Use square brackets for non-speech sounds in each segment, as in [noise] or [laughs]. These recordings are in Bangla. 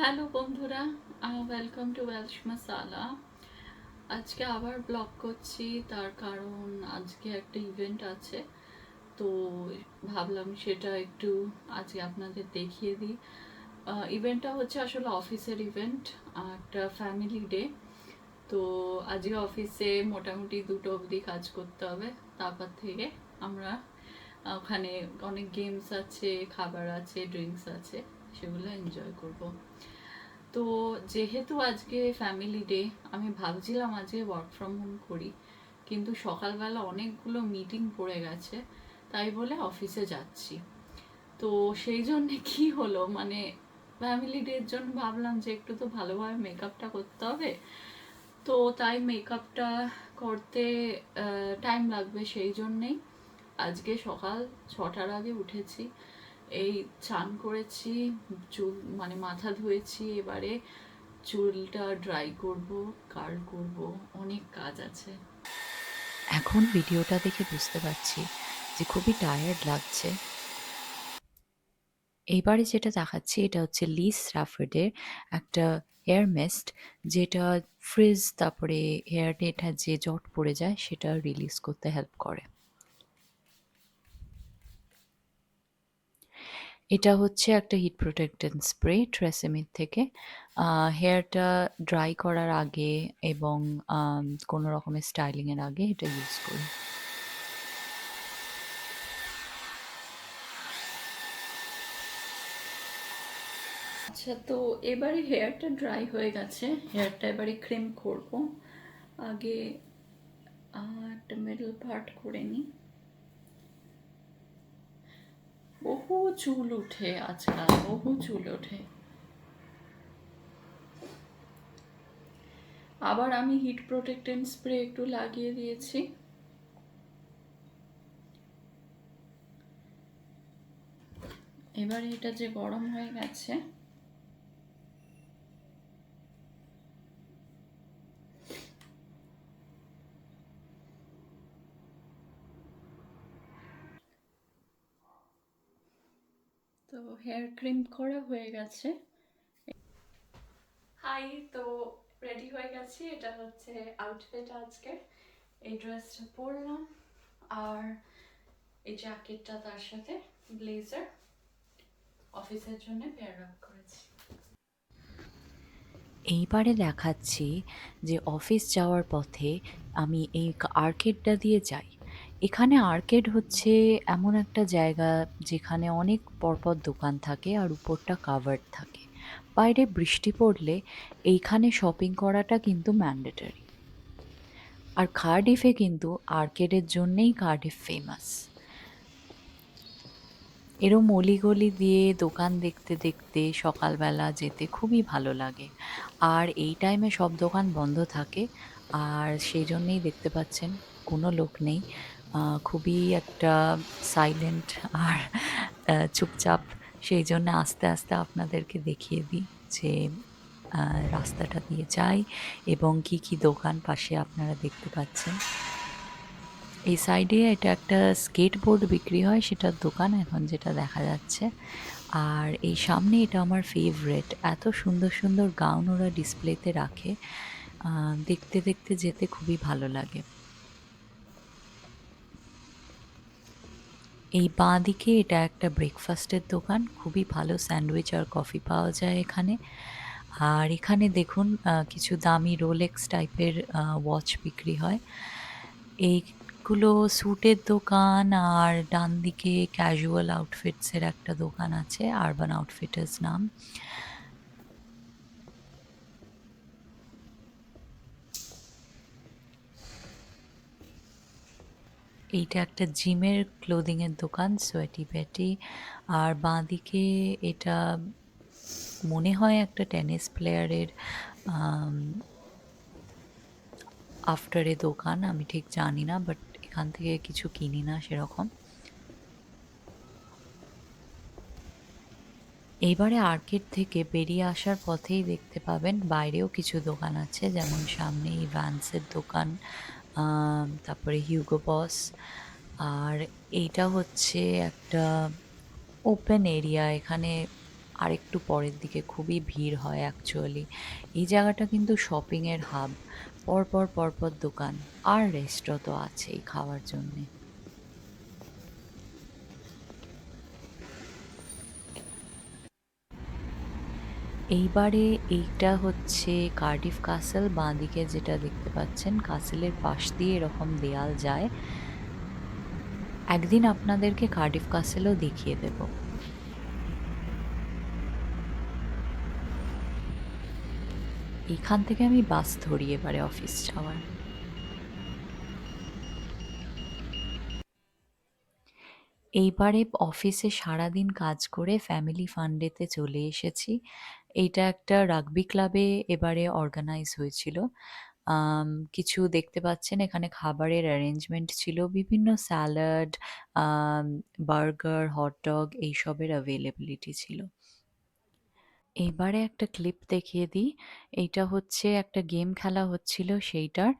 হ্যালো বন্ধুরা ওয়েলকাম টু ওয়েলশ মাসালা আজকে আবার ব্লগ করছি, তার কারণ আজকে একটা ইভেন্ট আছে। তো ভাবলাম সেটা একটু আজকে আপনাদের দেখিয়ে দিই। ইভেন্টটা হচ্ছে আসলে অফিসের ইভেন্ট একটা ফ্যামিলি ডে তো আজকে অফিসে মোটামুটি দুটো অবধি কাজ করতে হবে, তারপর থেকে আমরা ওখানে অনেক গেমস আছে, খাবার আছে ড্রিঙ্কস আছে। সেগুলো এনজয় করব। তো যেহেতু আজকে ফ্যামিলি ডে আমি ভাবছিলাম আজকে ওয়ার্ক ফ্রম হোম করি, কিন্তু সকালবেলা অনেকগুলো মিটিং পড়ে গেছে, তাই বলে অফিসে যাচ্ছি। তো সেই জন্য [laughs] কি হলো? মানে ফ্যামিলি ডের জন্য ভাবলাম যে একটু তো ভালোভাবে মেকআপটা করতে হবে। তো তাই মেকআপটা করতে টাইম লাগবে সেই জন্যেই আজকে সকাল ছটার আগে উঠেছি। এই চান করেছি, চুল মানে মাথা ধুয়েছি এবারে, চুলটা ড্রাই করব কার্ল করব, অনেক কাজ আছে। এখন ভিডিওটা দেখে বুঝতে পারছি যে খুবই টায়ার্ড লাগছে। এইবারে যেটা দেখাচ্ছি, এটা হচ্ছে লিস রাফেডের একটা হেয়ার মিস্ট যেটা ফ্রিজ তারপরে হেয়ার ডেটা যে জট পড়ে যায়, সেটা রিলিজ করতে হেল্প করে। এটা হচ্ছে একটা হিট প্রোটেক্টেন্ট স্প্রে ট্রেসেমির থেকে। হেয়ারটা ড্রাই করার আগে এবং কোনো রকমের স্টাইলিংয়ের আগে এটা ইউজ করি। আচ্ছা তো এবারে হেয়ারটা ড্রাই হয়ে গেছে। হেয়ারটা এবারে ক্রিম করব। আগে একটা মিডল পার্ট করে নিই। বহু চুল উঠে আজকাল, বহু চুল ওঠে। আবার আমি হিট প্রোটেক্টেন্ট স্প্রে একটু লাগিয়ে দিয়েছি। এবার এটা যে গরম হয়ে গেছে তো হেয়ার ক্রিম করা হয়ে গেছে। হাই তো রেডি হয়ে গেছি। এটা হচ্ছে আউটফিট আজকে। এই ড্রেসটা পরলাম। আর এই জ্যাকেটটা তার সাথে ব্লেজার অফিসের জন্য পেয়ার আপ করেছি। এইবারে দেখাচ্ছি যে অফিস যাওয়ার পথে আমি এই আর্কেডটা দিয়ে যাই। এখানে আর্কেড হচ্ছে এমন একটা জায়গা যেখানে অনেক পরপর দোকান থাকে আর উপরটা কাভার্ড থাকে। বাইরে বৃষ্টি পড়লে এইখানে শপিং করাটা কিন্তু ম্যান্ডেটারি আর কার্ডিফে কিন্তু আর্কেডের জন্যেই কার্ডিফ ফেমাস এরম অলিগলি দিয়ে দোকান দেখতে দেখতে সকালবেলা যেতে খুবই ভালো লাগে। আর এই টাইমে সব দোকান বন্ধ থাকে। আর সেই জন্যেই দেখতে পাচ্ছেন কোনো লোক নেই। খুবই একটা সাইলেন্ট আর চুপচাপ। সেই জন্য আস্তে আস্তে আপনাদেরকে দেখিয়ে দিই যে রাস্তাটা দিয়ে যাই এবং কি কি দোকান পাশে আপনারা দেখতে পাচ্ছেন। এই সাইডে এটা একটা স্কেট বোর্ড বিক্রি হয়, সেটার দোকান এখন যেটা দেখা যাচ্ছে। আর এই সামনে এটা আমার ফেভারেট এত সুন্দর সুন্দর গাউন ওরা ডিসপ্লেতে রাখে। দেখতে দেখতে যেতে খুবই ভালো লাগে। এই বাঁ দিকে এটা একটা ব্রেকফাস্টের দোকান, খুবই ভালো স্যান্ডউইচ আর কফি পাওয়া যায় এখানে। আর এখানে দেখুন কিছু দামি রোলেক্স টাইপের ওয়াচ বিক্রি হয়। এইগুলো স্যুটের দোকান আর ডান দিকে ক্যাজুয়াল আউটফিটসের একটা দোকান আছে আরবান আউটফিটার্স নাম। এইটা একটা জিমের ক্লোদিংয়ের দোকান সোয়েটি প্যাটি আর বাঁদিকে এটা মনে হয় একটা টেনিস প্লেয়ারের আফটারে দোকান, আমি ঠিক জানি না বাট এখান থেকে কিছু কিনি না সেরকম। এইবারে আর্কেড থেকে বেরিয়ে আসার পথেই দেখতে পাবেন বাইরেও কিছু দোকান আছে, যেমন সামনে এই ভ্যান্সের দোকান তারপরে হিউগো বস আর এইটা হচ্ছে একটা ওপেন এরিয়া এখানে আরেকটু পরের দিকে খুবই ভিড় হয় অ্যাকচুয়ালি এই জায়গাটা কিন্তু শপিংয়ের হাব পরপর পরপর দোকান, আর রেস্টুরেন্ট তো আছেই খাওয়ার জন্যে। এইবারে এইটা হচ্ছে কার্ডিফ কাসেল বাঁদিকে যেটা দেখতে পাচ্ছেন কাসেলের পাশ দিয়ে এরকম দেয়াল যায়। একদিন আপনাদেরকে কার্ডিফ কাসেলও দেখিয়ে দেব। এখান থেকে আমি বাস ধরি এবারে অফিস যাওয়ার। এইবারে অফিসে সারাদিন কাজ করে ফ্যামিলি ফান্ডেতে চলে এসেছি। এইটা একটা রাগবি ক্লাবে এবারে অর্গানাইজ হয়েছিল। কিছু দেখতে পাচ্ছেন, এখানে খাবারের অ্যারেঞ্জমেন্ট ছিল। বিভিন্ন স্যালাড বার্গার হটডগ এইসবের অ্যাভেলেবিলিটি ছিল। এবারে একটা ক্লিপ দেখিয়ে দিই। এইটা হচ্ছে একটা গেম খেলা হচ্ছিল সেইটার।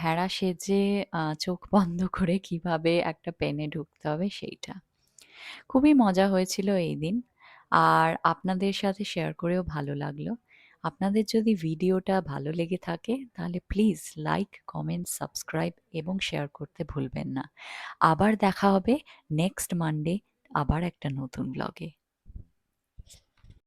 ভেড়া সেজে চোখ বন্ধ করে কীভাবে একটা পেনে ঢুকতে হবে সেইটা। খুবই মজা হয়েছিল এই দিন। আর আপনাদের সাথে শেয়ার করেও ভালো লাগল। আপনাদের যদি ভিডিওটা ভালো লেগে থাকে, তাহলে প্লিজ লাইক কমেন্ট সাবস্ক্রাইব এবং শেয়ার করতে ভুলবেন না। আবার দেখা হবে নেক্সট মানডে আবার একটা নতুন ব্লগে